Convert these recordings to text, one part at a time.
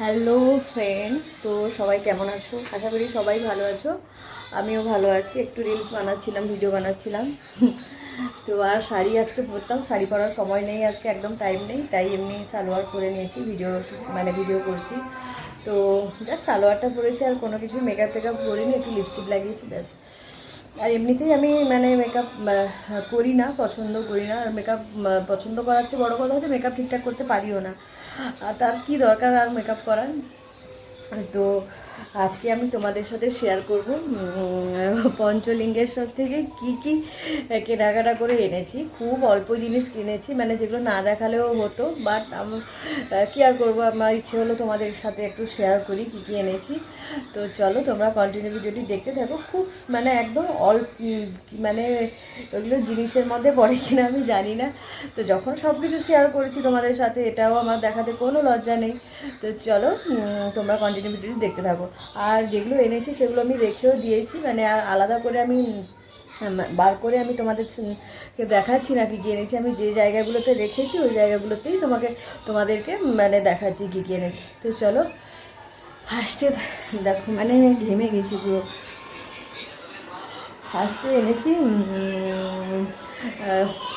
Hello friends, তো সবাই কেমন আছো? আশা করি সবাই ভালো আছো। আমিও ভালো আছি, একটু রিলস বানাচ্ছিলাম ভিডিও বানাচ্ছিলাম। তো আর শাড়ি আজকে পরতাম, শাড়ি পরার সময় নেই, আজকে একদম টাইম নেই, তাই এমনি সালোয়ার পরে নিয়েছি ভিডিও মানে ভিডিও করছি। তো জাস্ট সালোয়ারটা পরেছি, আর কোনো কিছু মেকআপ টেকআপ করিনি একটু লিপস্টিক লাগিয়েছি, ব্যাস। আর এমনিতেই আমি মানে মেকআপ করি না পছন্দ করি না আর মেকআপ পছন্দ করার চেয়ে বড়ো কথা হচ্ছে মেকআপ ঠিকঠাক করতে পারিও না। আর তার কী দরকার আর মেকআপ করার? তো আজকে আমি তোমাদের সাথে শেয়ার করব পঞ্চলিঙ্গেশ্বর থেকে কি কি কেনাকাটা করে এনেছি। খুব অল্প জিনিস কিনেছি মানে যেগুলো না দেখালেও হতো বাট কি আর করব, আমার ইচ্ছে হলো তোমাদের সাথে একটু শেয়ার করি কি কি এনেছি। তো চলো, তোমরা কন্টিনিউ ভিডিওটি দেখতে থাকো। খুব মানে একদম অল্প মানে ওগুলো জিনিসের মধ্যে পড়ে কিনা আমি জানি না। তো যখন সব কিছু শেয়ার করেছি তোমাদের সাথে, এটাও আমার দেখাতে কোনো লজ্জা নেই। তো চলো তোমরা কন্টিনিউ ভিডিওটি দেখতে থাকো। আর যেগুলো এনেছি সেগুলো আমি রেখেও দিয়েছি মানে আর আলাদা করে আমি বার করে আমি তোমাদের দেখাচ্ছি না কি কী এনেছি। আমি যে জায়গাগুলোতে রেখেছি, ওই জায়গাগুলোতেই তোমাকে, তোমাদেরকে মানে দেখাচ্ছি কী কী এনেছি। তো চলো ফার্স্টে দেখো মানে ঘেমে গেছি পুরো। ফার্স্টে এনেছি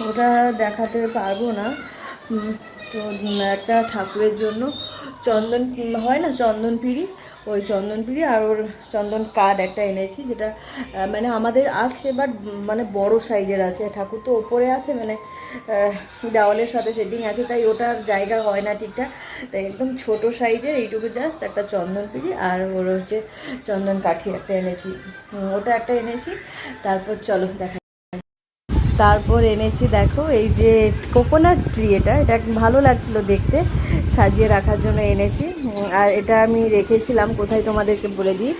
ওটা দেখাতে পারব না। তো একটা ঠাকুরের জন্য চন্দন হয় না চন্দন পিড়ি ওই চন্দন পিড়ি আর ওর চন্দন কার্ড একটা এনেছি যেটা মানে আমাদের আছে বাট মানে বড় সাইজের আছে। ঠাকুর তো ওপরে আছে মানে দেওয়ালের সাথে সেটিং আছে, তাই ওটার জায়গা হয় না ঠিকঠাক। তাই একদম ছোট সাইজের, এইটুকু জাস্ট একটা চন্দন পিড়ি আর ওর হচ্ছে চন্দন কাঠি একটা এনেছি। ওটা একটা এনেছি। তারপর চলো দেখা তারপর এনেছি, দেখো, এই যে কোকোনাট ট্রি এটা এটা ভালো লাগছিল দেখতে। সাজিয়ে রাখার জন্য এনেছি। আর এটা আমি রেখেছিলাম, কোথায় তোমাদেরকে বলে দিই?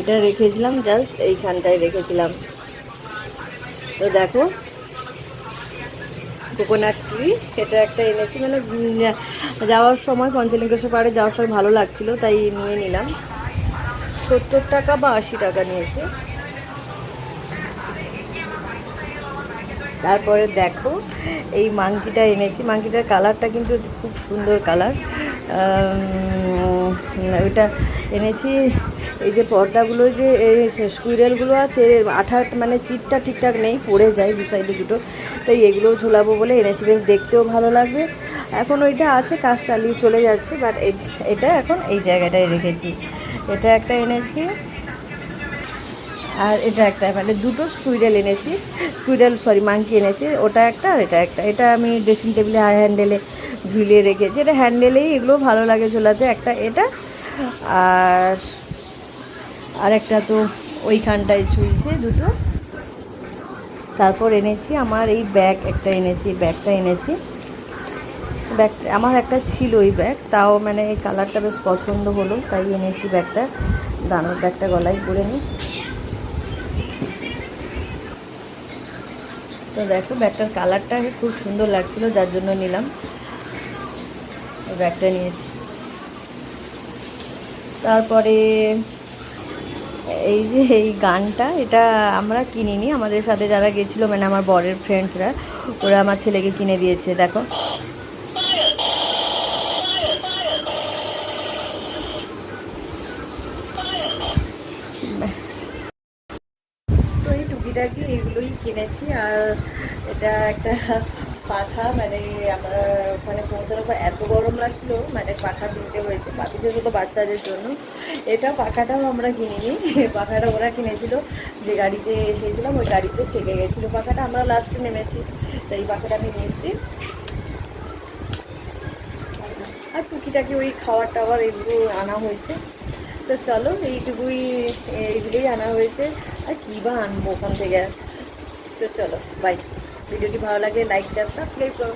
এটা রেখেছিলাম জাস্ট এইখানটায় রেখেছিলাম। তো দেখো কোকোনাট ট্রি সেটা একটা এনেছি মানে যাওয়ার সময় পঞ্চলিঙ্গেশ্বর পাহাড়ে যাওয়ার সময় ভালো লাগছিল, তাই নিয়ে নিলাম। সত্তর টাকা বা আশি টাকা নিয়েছে। তারপরে দেখো এই মাংকিটা এনেছি। মাংকিটার কালারটা কিন্তু খুব সুন্দর কালার। ওইটা এনেছি। এই যে পর্দাগুলো যে, এই স্কুইরেলগুলো আছে আঠা মানে চিটটা ঠিকঠাক নেই, পড়ে যায় দু সাইডে দুটো। তাই এগুলোও ঝোলাবো বলে এনেছি। বেশ দেখতেও ভালো লাগবে। এখন ওইটা আছে, কাজ চালিয়ে চলে যাচ্ছে বাট এটা এখন এই জায়গাটায় রেখেছি। এটা একটা এনেছি। আর এটা একটা মানে দুটো স্কুইডেল এনেছি। স্কুইডেল সরি মাংকি এনেছি। ওটা একটা আর এটা একটা। এটা আমি ড্রেসিং টেবিলে হাই হ্যান্ডেলে ঝুলিয়ে রেখেছি। এটা হ্যান্ডেলেই এগুলো ভালো লাগে ঝোলাতে। একটা এটা আর আর একটা তো ওইখানটায় ঝুলছে দুটো। তারপর এনেছি আমার এই ব্যাগ একটা এনেছি ব্যাগটা এনেছি। ব্যাগ আমার একটা ছিল ওই ব্যাগ তাও মানে এই কালারটা বেশ পছন্দ হলো, তাই এনেছি ব্যাগটা দানোর ব্যাগটা গলায় পরে নিই। তো দেখো ব্যাগটার কালারটা খুব সুন্দর লাগছিল, যার জন্য নিলাম। ব্যাগটা নিয়েছি। তারপরে এই যে এই গানটা, এটা আমরা কিনিনি। আমাদের সাথে যারা গেছিল মানে আমার বরের ফ্রেন্ডসরা ওরা আমার ছেলেকে কিনে দিয়েছে, দেখো তো এই টুকিটাকি এগুলোই কিনেছি। আর এটা একটা পাখা মানে আমরা ওখানে পৌঁছানোর পর এত গরম লাগছিল মানে পাখা কিনতে হয়েছে বাকিদের তো বাচ্চাদের জন্য। এটা পাখাটাও আমরা কিনিনি, পাখাটা ওরা কিনেছিল। যে গাড়িতে এসেছিলাম, ওই গাড়িতে থেকে গেছিল পাখাটা। আমরা লাস্টে নেমেছি, তো এই পাখাটা আমি নিয়েছি। আর টুকিটাকি ওই খাওয়ার টাওয়ার এগুলো আনা হয়েছে। তো চলো, এইটুকুই, এইগুলোই আনা হয়েছে। আর কী বা আনব ওখান থেকে তো চলো বাই ভিডিওটি ভালো লাগে লাইক শেয়ার সাবস্ক্রাইব করো